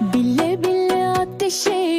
Bile bile ateşe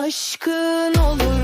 aşkın olurum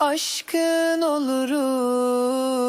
aşkın olurum